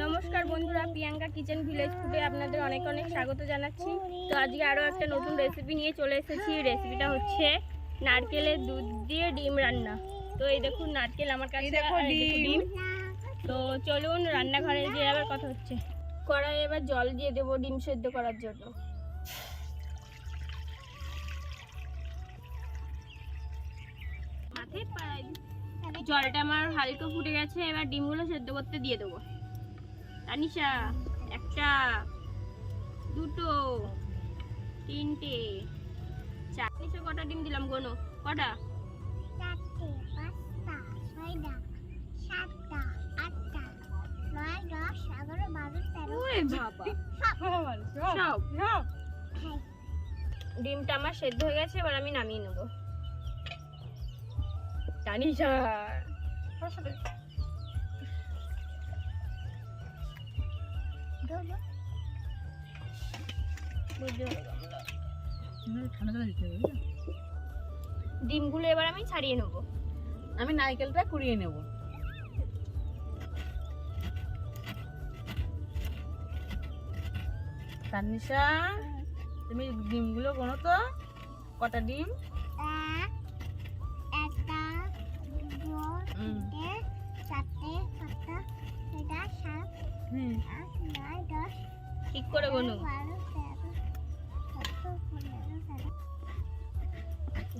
নমস্কার বন্ধুরা Priyanka kitchen village ফুডে আপনাদের অনেক অনেক স্বাগত জানাচ্ছি। তো আজকে আরও একটা নতুন রেসিপি নিয়ে চলে এসেছি। রেসিপিটা হচ্ছে নারকেলের দুধ দিয়ে ডিম রান্না। তো এই দেখুন নারকেল আমার কাছে। ডিম। তো চলুন রান্নাঘরে গিয়ে আবার কথা হচ্ছে। কড়াই এবার জল দিয়ে দেবো ডিম সেদ্ধ করার জন্য। জলটা আমার হালকা ফুটে গেছে এবার ডিমগুলো সেদ্ধ করতে দিয়ে দেবো। তানিশা একটা দুটো তিনটে চার। নিশা কটা ডিম দিলাম গোনো? কটা? চারটে পাঁচটা ছয়টা সাতটা আটটা নয় দশ এগারো বারো তেরো। সব। সব। সব। ডিমটা আমার সেদ্ধ হয়ে গেছে এবার আমি নামিয়ে নেব। তানিশা। হবে ডিমগুলো এবার আমি ছাড়িয়ে নেব। আমি নারকেলটা কুড়িয়ে নেব। তানিশা তুমি ডিমগুলো গোনো তো? কটা ডিম? ঠিক করে বলো বারো তেরো চোদ্দ পনেরো ষোলো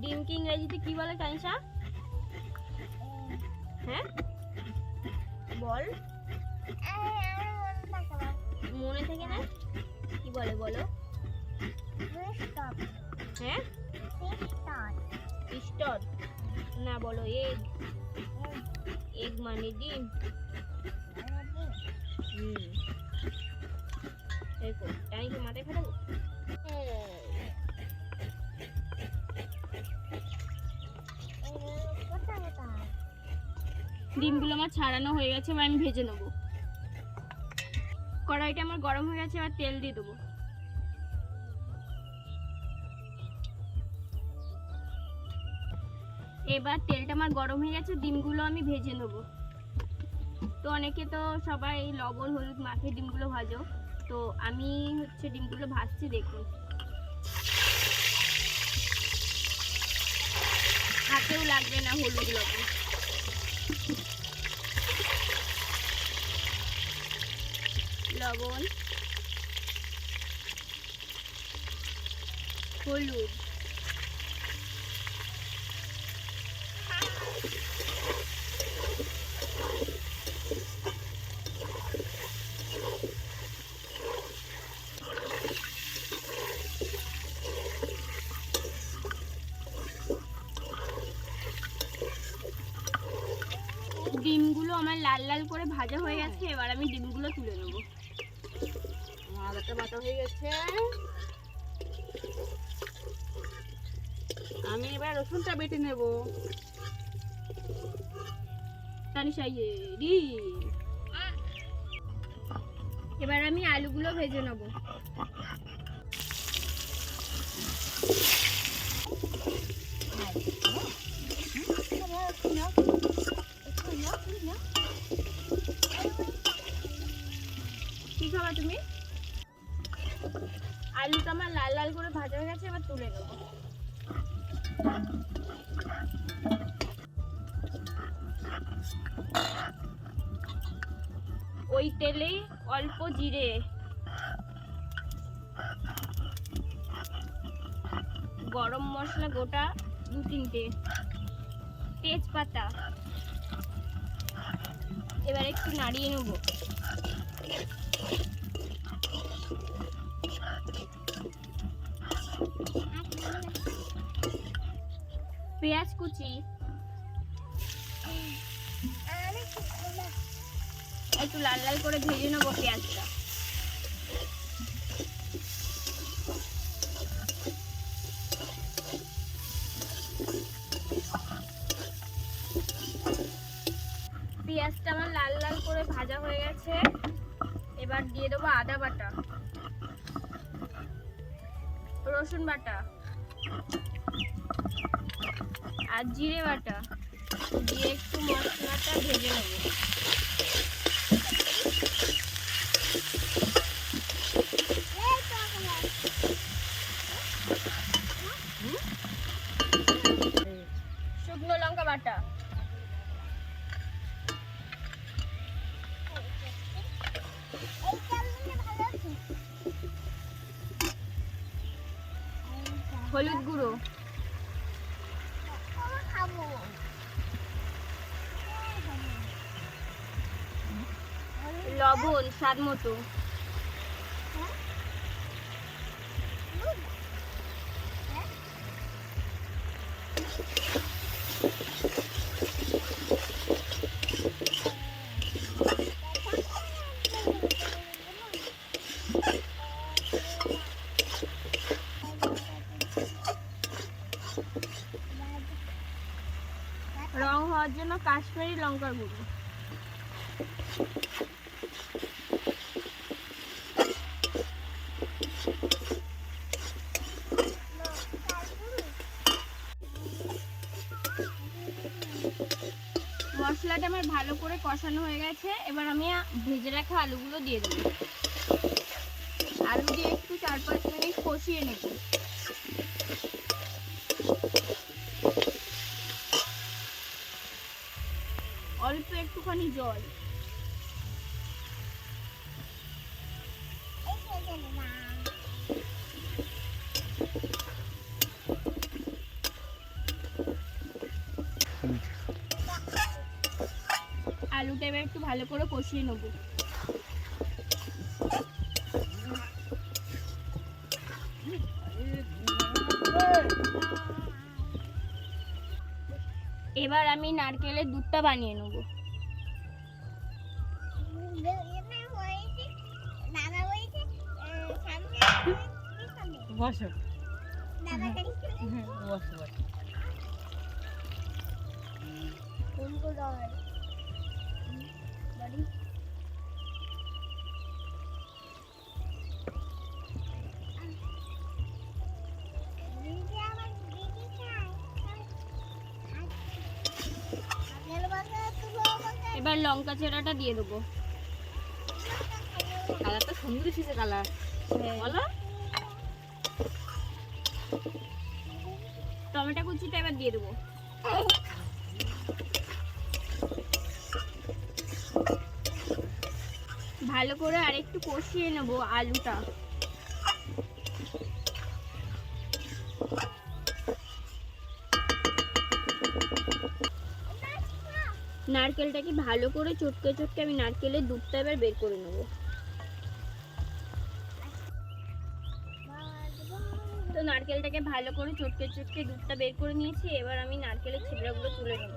ডিম কি ইংরেজিতে কি বলে তানিশা হ্যাঁ? বল। মনে থাকে না? কি বলে, বলো। হ্যাঁ? স্টর না, বলো, এগ। এগ মানে ডিম। হুম। ডিমগুলো আমার ছাড়ানো হয়ে গেছে, এবার আমি ভেজে নেব। কড়াইটা আমার গরম হয়ে গেছে, এবার তেল দিয়ে দেবো। এবার তেলটা আমার গরম হয়ে গেছে, ডিমগুলো আমি ভেজে নেব। তো অনেকে তো সবাই লবণ, হলুদ মাখিয়ে ডিমগুলো ভাজো। তো আমি হচ্ছে ডিমগুলো ভাজছি দেখুন। হাতেও লাগবে না হলুদ লবণ লবণ হলুদ ডিমগুলো আমার লাল লাল করে ভাজা হয়ে গেছে এবার আমি ডিমগুলো তুলে নেব আদাটা বাটা হয়ে গেছে আমি এবার রসুনটা বেটে নেব ইয়ে এবার আমি আলুগুলো ভেজে নেব কি খাবা তুমি? আলুটা আমার লাল লাল করে ভাজা হয়ে গেছে, এবার তুলে নেব। ওই তেলে অল্প জিরে। গরম মশলা গোটা দু তিনটে। তেজপাতা। এবার একটু নাড়িয়ে নেব। পেঁয়াজ কুচি। একটু লাল লাল করে ভেজে নেব পেঁয়াজটা। পেঁয়াজটা আমার লাল লাল করে ভাজা হয়ে গেছে। এবার দিয়ে দেবো আদা বাটা। রসুন বাটা। আর জিরে বাটা দিয়ে একটু মশলাটা ভেজে নেব। লবণ স্বাদ মতো। রং হওয়ার জন্য কাশ্মীরি লঙ্কার গুঁড়ো। মশলাটা আমার ভালো করে কষানো হয়ে গেছে। এবার আমি ভেজে রাখা আলুগুলো দিয়ে দেবো। আলু দিয়ে একটু চার পাঁচ মিনিট কষিয়ে নেব। অল্প একটুখানি জল। আলুটা এবার একটু ভালো করে কষিয়ে নেব। এবার আমি নারকেলের দুধটা বানিয়ে নেব। বসো। বসো এবার লঙ্কা চেরাটা দিয়ে দেবো। কালারটা সুন্দর এসেছে কালার। বলো। টমেটো কুচিটা এবার দিয়ে দেবো। ভালো করে আর একটু কষিয়ে নেব আলুটা। নারকেলটাকে ভালো করে চটকে চটকে আমি নারকেলের দুধটা এবার বের করে নেব। তো নারকেলটাকে ভালো করে চটকে চটকে দুধটা বের করে নিয়েছি, এবার আমি নারকেলের ছিবড়াগুলো তুলে নেব।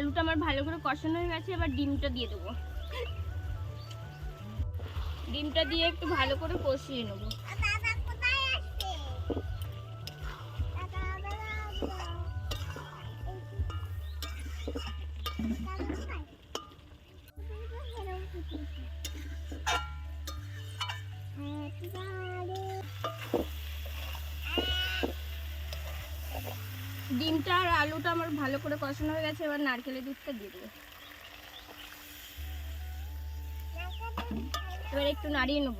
আলুটা আমার ভালো করে কষানো হয়ে গেছে এবার ডিমটা দিয়ে দেবো ডিমটা দিয়ে একটু ভালো করে কষিয়ে নেব Thank কোথায় আলুটা আমার ভালো করে কষানো হয়ে গেছে, এবার নারকেলের দুধটা দিয়ে দেবো। এবার একটু নাড়িয়ে নেব।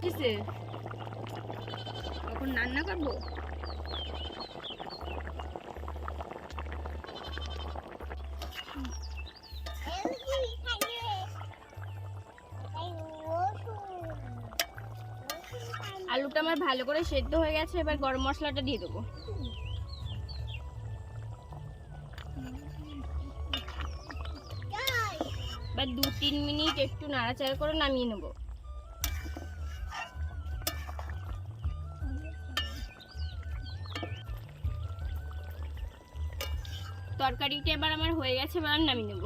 কিসে? এখন রান্না করব? আলুটা আমার ভালো করে সেদ্ধ হয়ে গেছে, এবার গরম মশলাটা দিয়ে দেবো। এবার দু তিন মিনিট একটু নাড়াচাড়া করে নামিয়ে নেব। তরকারিটা এবার আমার হয়ে গেছে, এবার নামিয়ে নেব।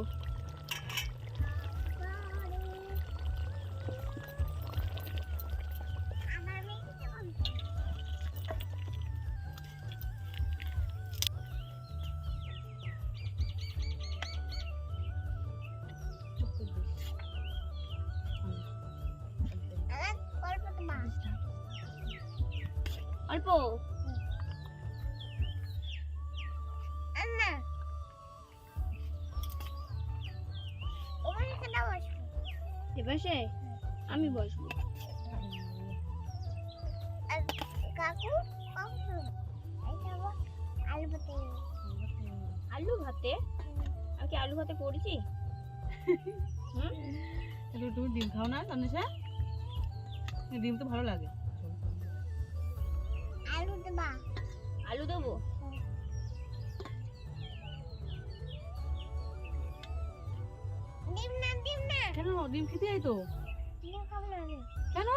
অল্প এপাশে আমি বসবো। কাকু আলু পাতে আলু ভাতে? আমি কি আলু ভাতে করেছি হুম? একটু তুমি ডিম খাও না তানিশা? ডিম তো ভালো লাগে। আলু দেবা আলু দেবো? ডিম না ডিম না। কেন? ডিম খেতে যাই তো। ডিম খাব না কেন?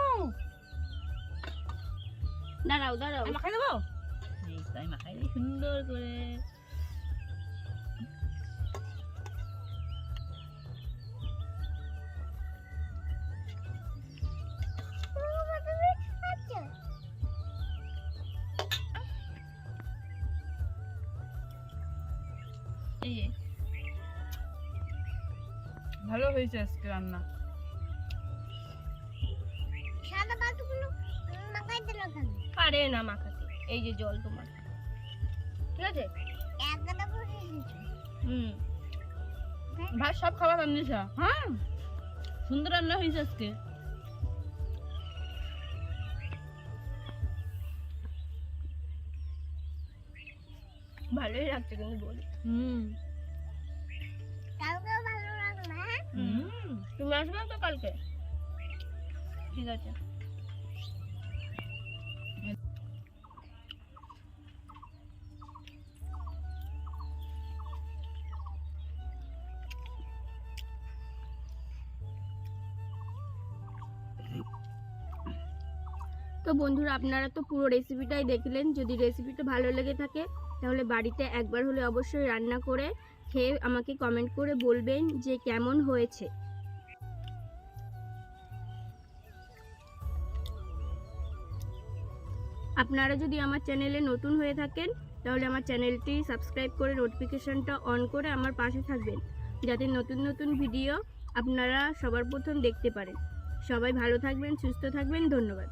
দাঁড়াও দাঁড়াও। আমি মাখাই দেবো? এই তাই মাখাই সুন্দর করে। ভালো হয়েছে আজকে রান্না। সাদা পাতুগুলো মাখাই দিল কেন? পারে না মাখাতে এই যে জল তোমার। ঠিক আছে? একটা হুম। ভাত সব খাবার তানিশা হ্যাঁ? সুন্দর রান্না হয়েছে আজকে। ভালোই লাগছে কিন্তু বলি। হুম। কালকেও ভালো হ্যাঁ হুম তুমি আসবে তো কালকে? ঠিক আছে। তো বন্ধুরা আপনারা তো পুরো রেসিপিটাই দেখলেন। যদি রেসিপিটা ভালো লেগে থাকে তাহলে বাড়িতে একবার হলে অবশ্যই রান্না করে খেয়ে আমাকে কমেন্ট করে বলবেন যে কেমন হয়েছে। আপনারা যদি আমার চ্যানেলে নতুন হয়ে থাকেন, তাহলে আমার চ্যানেলটি সাবস্ক্রাইব করে নোটিফিকেশনটা অন করে আমার পাশে থাকবেন। যাতে নতুন নতুন ভিডিও আপনারা সবার প্রথম দেখতে পারেন। সবাই ভালো থাকবেন, সুস্থ থাকবেন, ধন্যবাদ।